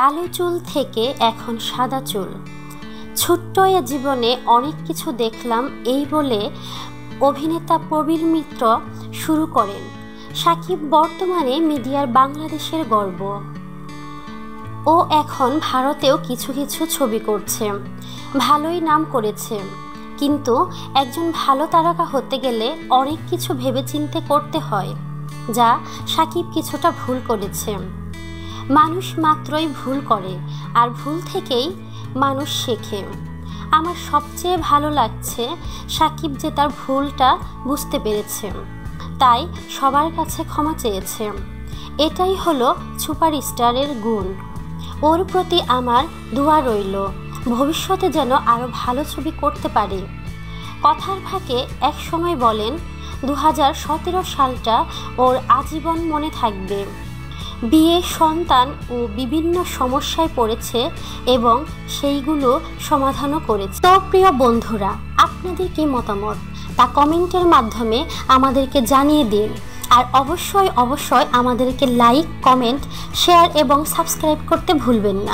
কালো চুল থেকে এখন সাদা চুল। ছোট্ট এ জীবনে অনেক কিছু দেখলাম এই বলে অভিনেতা প্রবীর মিত্র শুরু করেন। সাকিব বর্তমানে মিডিয়ার বাংলাদেশের গর্ব। ও এখন ভারতেও কিছু কিছু ছবি করছে। ভালোই নাম করেছে। কিন্তু একজন ভালো তারকা হতে গেলে অনেক কিছু ভেবেচিন্তে করতে হয়, যা সাকিব কিছুটা ভুল করেছে। মানুষ মাত্রই ভুল করে, আর ভুল থেকেই মানুষ শেখে। আমার সবচেয়ে ভালো লাগছে সাকিব যে তার ভুলটা বুঝতে পেরেছে, তাই সবার কাছে ক্ষমা চেয়েছে। এটাই হলো সুপার স্টারের গুণ। ওর প্রতি আমার দোয়া রইল, ভবিষ্যতে যেন আরও ভালো ছবি করতে পারে। কথার ফাঁকে এক সময় বলেন দু হাজার সতেরো সালটা ওর আজীবন মনে থাকবে। বিয়ে, সন্তান ও বিভিন্ন সমস্যায় পড়েছে এবং সেইগুলো সমাধানও করেছে। তো প্রিয় বন্ধুরা, আপনাদের কি মতামত? তা কমেন্টের মাধ্যমে আমাদেরকে জানিয়ে দিন। আর অবশ্যই অবশ্যই আমাদেরকে লাইক, কমেন্ট, শেয়ার এবং সাবস্ক্রাইব করতে ভুলবেন না।